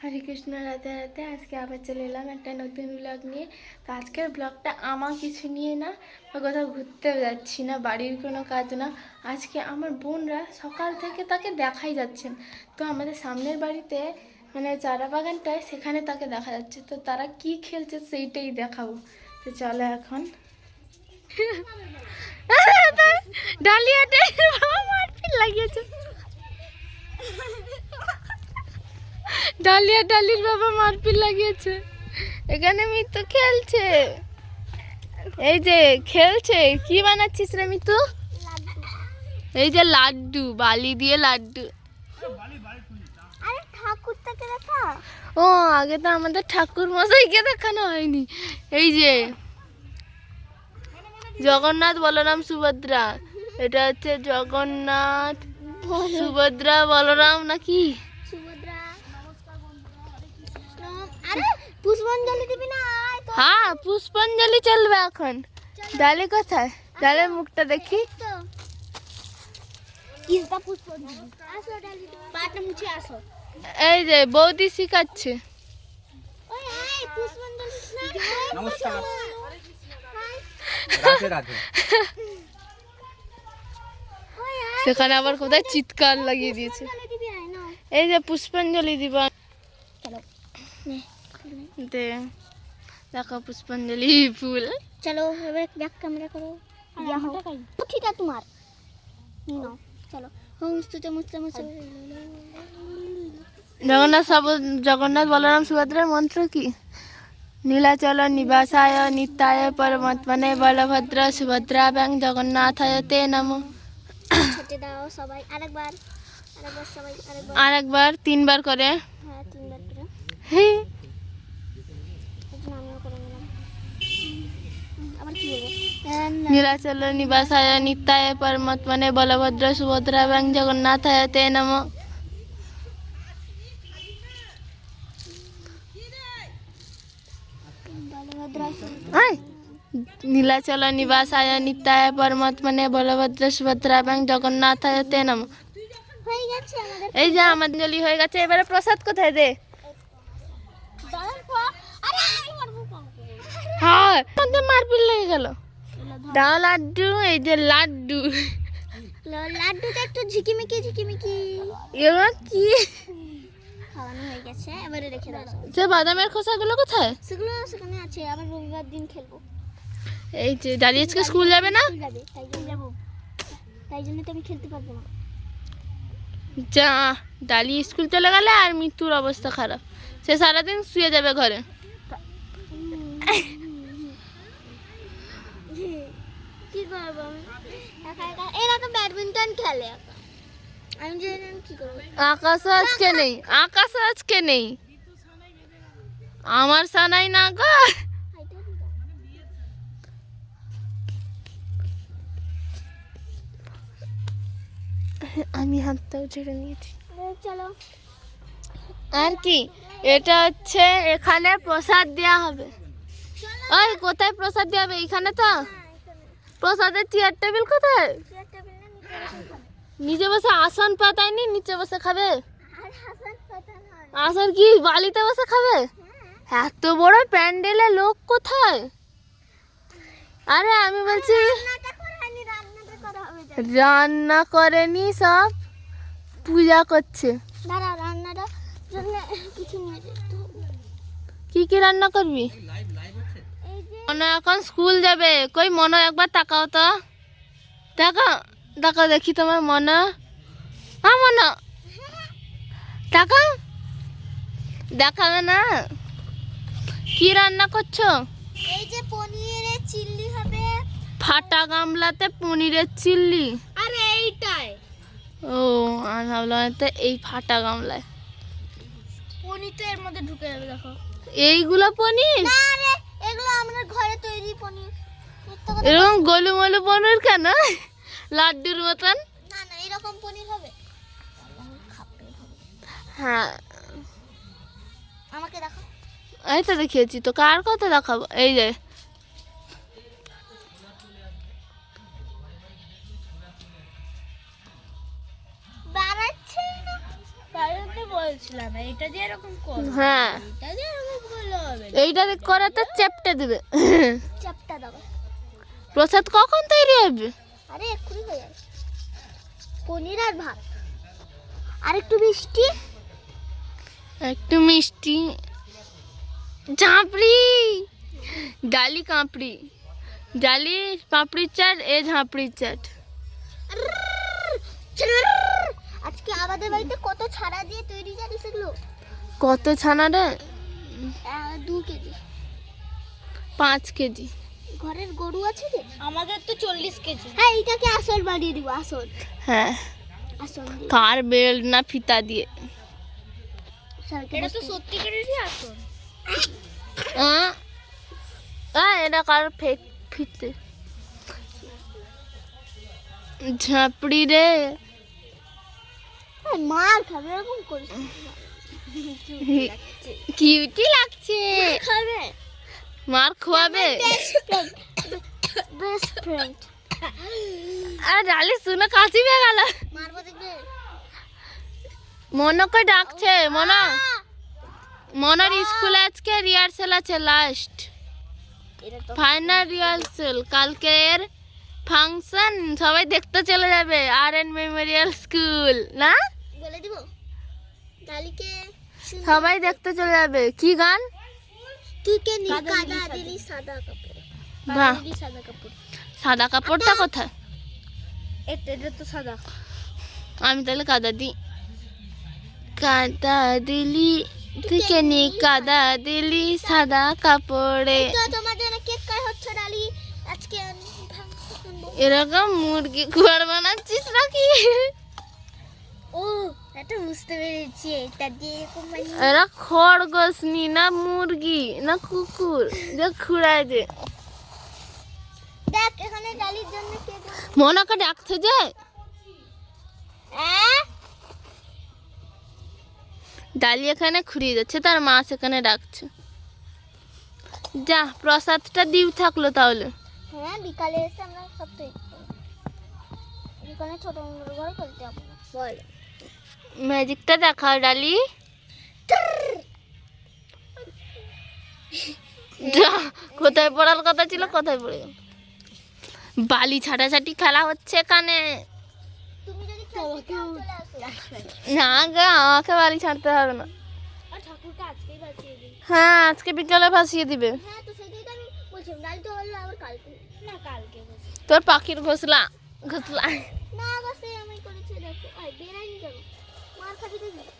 হরে কৃষ্ণ রাতে রাতে আজকে আবার চলে এলাম একটা নতুন ব্লগ নিয়ে। তো আজকের ব্লগটা আমার কিছু নিয়ে না বা কোথাও ঘুরতেও যাচ্ছি না বাড়ির কোনো কাজ না। আজকে আমার বোনরা সকাল থেকে তাকে দেখাই যাচ্ছেন তো আমাদের সামনের বাড়িতে মানে চারা বাগানটায় সেখানে তাকে দেখা যাচ্ছে। তো তারা কি খেলছে সেইটাই দেখাবো। তো চলো এখন। ডালিয়াতে লাগিয়েছে। ডালিয়া ডালির বাবা মারপিট লাগিয়েছে। এখানে মিতু খেলছে। এই যে খেলছে, কি বানাচ্ছিস রে মিতু? এই যে লাড্ডু, বালি দিয়ে লাড্ডু। ও, আগে তো আমাদের ঠাকুর দেখানো হয়নি। এই যে জগন্নাথ বলরাম, সুভদ্রা। এটা হচ্ছে জগন্নাথ, সুভদ্রা, বলরাম নাকি সুভদ্রা আরে পুষ্পাঞ্জলি দিবি না? আয় হ্যাঁ পুষ্পাঞ্জলি চলবে এখন। ডালে কোথায় ডালের মুখটা দেখি। এই যে বৌদি শিখাচ্ছে। নমস্কার। রাধে রাধে। সেখানে আবার কোথায় চিৎকার লাগিয়ে দিয়েছে। এই যে পুষ্পাঞ্জলি দিবা। চলো। নে। দে। দেখো পুষ্পাঞ্জলি ফুল। চলো এবার ব্যাক ক্যামেরা করো। পুঠিটা তোমার। নাও চলো। হোমস্তুতে জগন্নাথ সব জগন্নাথ বলরাম সুভদ্রার মন্ত্র কি? নীলাচল নিবাসায় নিত্যায় পরমাত্মনে বলভদ্র সুভদ্রা ব্যাং জগন্নাথায় তে নমো। দাও সবাই আরেকবার। আরেকবার সবাই আরেকবার। আর একবার তিনবার করে। হ্যাঁ তিনবার করে হি। এই জন্য আমিও করে নিলাম হুম, আবার কি বলব হ্যাঁ, না। নীলাচল নিবাসায় নিত্যায় পরমাত্মনে বলভদ্র সুভদ্রা ব্যাং জগন্নাথায় তে নমো। নীলাচল নিবাসায় নিত্যায় পরমাত্মনে বলভদ্র সুভদ্রা জগন্নাথায় তে নমো। হয়ে গেছে এই যে আমার জলি হয়ে গেছে এবারে প্রসাদ কোথায় দে? হ্যাঁ। মারপিট লেগে গেল। দাও লাড্ডু এই যে লাড্ডু। লাড্ডুটা একটু ঝিকিমিকি ঝিকিমিকি। এবার কি? খাওয়ানো হয়ে গেছে এবারে রেখে দাও। যে বাদামের খোসাগুলো কোথায়? সেগুলো সেখানে আছে আবার রবিবার দিন খেলব। এই যে আজকে স্কুল যাবে না? তাই জন্য যাব। তাই জন্য তো আমি খেলতে পারব না। যা ডালি স্কুল চলে গেলে আর মৃত্যুর অবস্থা খারাপ। সে সারাদিন শুয়ে যাবে ঘরে। কি করব আমি? এরা তো ব্যাডমিন্টন খেলে আমি কি করব। আকাশ আজকে নেই। আকাশ আজকে নেই। আমার সানাই না গো। আমি হাতটাও ছেড়ে নিয়েছি। চলো। আর কি? এটা হচ্ছে এখানে প্রসাদ দেওয়া হবে। ওই কোথায় প্রসাদ দেওয়া হবে? এখানে তো? প্রসাদের চেয়ার টেবিল কোথায়? নিচে বসে আসন পাতায়নি নিচে বসে খাবে? আসন কি বালিতে বসে খাবে? এত বড় প্যান্ডেলে লোক কোথায়? আরে আমি বলছি। রান্না করেনি সব পূজা করছে। দাঁড়া রান্নাটা জন্য কিছু নিয়ে কি কি রান্না করবি? মনে এখন স্কুল যাবে। কই মনে একবার তাকাও তো। দেখো দেখো দেখি তোমার মনে। হ্যাঁ মনে। তাকাও দেখাবে না। কি রান্না করছ? এই যে পনিরের চিল্লি হবে। ফাটা গামলাতে পনিরের চিল্লি। আর এইটাই। ও আমি ভাবলাম এতে এই ফাটা গামলায়। পনির তো এর মধ্যে ঢুকে যাবে দেখো। এইগুলো পনির? না রে এগুলো আমাদের ঘরে তৈরি পনির। এরকম গোলুমলু পনির কেন? লাড্ডুর মতন? না না এরকম পনির হবে। হ্যাঁ। আমাকে দেখো এই তো দেখিয়েছি তো কার কথা দেখাবো? এই যে বলছিলাম এটা যে এরকম করো হ্যাঁ। এটা দিয়ে এরকম করলে হবে এইটা করে তো চেপটে দেবে। চাপটা দাও। প্রসাদ কখন তৈরি হবে? আরে এক্ষুনি হয়ে যাবে। পনির আর ভাত। আর একটু মিষ্টি? একটু মিষ্টি। ঝাঁপড়ি! ডালি কাঁপড়ি। ডালি পাপড়ির চাট এ ঝাঁপড়ির চাট। আজকে আমাদের বাড়িতে কত ছাড়া দিয়ে তৈরি জানিস এগুলো? কত ছানা রে? দু কেজি। পাঁচ কেজি। ঘরের গরু আছে যে? আমাদের তো চল্লিশ কেজি। হ্যাঁ এটাকে আসল বানিয়ে দিব আসল। হ্যাঁ। আসল কার বেল্ট না ফিতা দিয়ে? এটা তো সত্যিকারেরই আসল। আহ, এটা কার ফেক ফিতে? ঝাঁপড়ি রে। মার খাবে এরকম করিস কিউটি লাগছে। খাবে। মার খোয়াবে। বেস্ট ফ্রেন্ড আর ডালি শুনে কাশি পেয়ে গেল। মনকে ডাকছে মনা। মনার স্কুলে আজকে রিহার্সেল আছে লাস্ট ফাইনাল রিহার্সেল কালকের ফাংশন সবাই দেখতে চলে যাবে আর এন মেমোরিয়াল স্কুল না? বলে দিব? ডালিকে সবাই দেখতে চলে যাবে। কি গান? তুই কে নি কাদা দিলি সাদা। কাপড়। বাহ। সাদা কাপড়। সাদা কাপড়টা কোথায়? এটা এটা তো সাদা। আমি তাহলে কাদা দিই। কাদা দিলি তুই কেনি কাদা দিলি সাদা কাপড়ে। তো তোমার জন্য কেক কাট হচ্ছে ডালি। আজকে। এরকম মুরগি ঘর বানাচ্ছিস নাকি? ও এটা বুঝতে পেরেছি এটা দিয়ে এরকম এরা খরগোশ নি না মুরগি না কুকুর যে খুঁড়ায় যে দেখ এখানে ডালির জন্য মনাকে ডাকছে যে। ডালি এখানে খুঁড়িয়ে যাচ্ছে তার মা সেখানে ডাকছে। যা প্রসাদটা দিউ থাকল তাহলে। হ্যাঁ বিকালে এসে আমরা সব তৈরি বিকালে ছোট ঘরে খেলতে যাব বল। ম্যাজিকটা দেখাও, ডালি। কোথায় পড়ার কথা ছিল, কোথায় পড়ে বালি ছাটাছাটি খেলা হচ্ছে এখানে। না গা, আমাকে বালি ছাড়তে হবে না। হ্যাঁ আজকে বিকালে ভাসিয়ে দিবে। তোর পাখির ঘোষলা ঘোষলা। না বসে আমি করেছি দেখো আয় বেরাইনি কেন মার খাবি দেখি